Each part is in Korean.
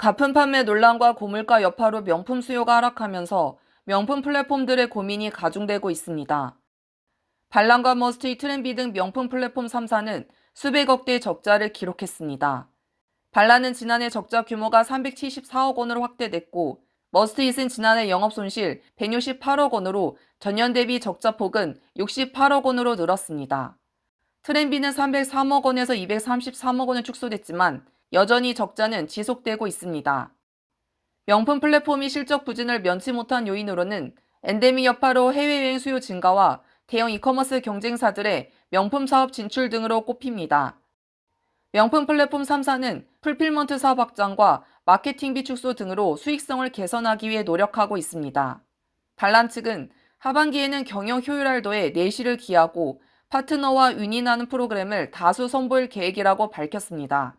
가품 판매 논란과 고물가 여파로 명품 수요가 하락하면서 명품 플랫폼들의 고민이 가중되고 있습니다. 발란과 머스트이 트렌비 등 명품 플랫폼 3사는 수백억대 적자를 기록했습니다. 발란은 지난해 적자 규모가 374억 원으로 확대됐고 머스트잇은 지난해 영업 손실 168억 원으로 전년 대비 적자 폭은 68억 원으로 늘었습니다. 트렌비는 303억 원에서 233억 원을 축소됐지만 여전히 적자는 지속되고 있습니다. 명품 플랫폼이 실적 부진을 면치 못한 요인으로는 엔데미 여파로 해외여행 수요 증가와 대형 이커머스 경쟁사들의 명품 사업 진출 등으로 꼽힙니다. 명품 플랫폼 3사는 풀필먼트 사업 확장과 마케팅비 축소 등으로 수익성을 개선하기 위해 노력하고 있습니다. 발란 측은 하반기에는 경영 효율화를 더해 내실을 기하고 파트너와 윈윈하는 프로그램을 다수 선보일 계획이라고 밝혔습니다.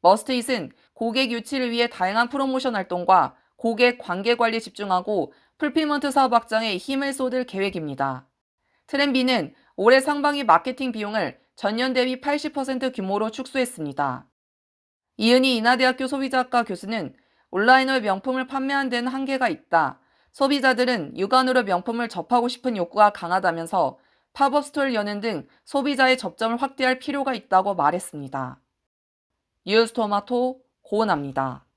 머스트잇은 고객 유치를 위해 다양한 프로모션 활동과 고객 관계 관리에 집중하고 풀필먼트 사업 확장에 힘을 쏟을 계획입니다. 트렌비는 올해 상반기 마케팅 비용을 전년 대비 80% 규모로 축소했습니다. 이은희 인하대학교 소비자학과 교수는 온라인으로 명품을 판매하는 데는 한계가 있다. 소비자들은 육안으로 명품을 접하고 싶은 욕구가 강하다면서 팝업 스토어를 여는 등 소비자의 접점을 확대할 필요가 있다고 말했습니다. 뉴스토마토 고은합니다.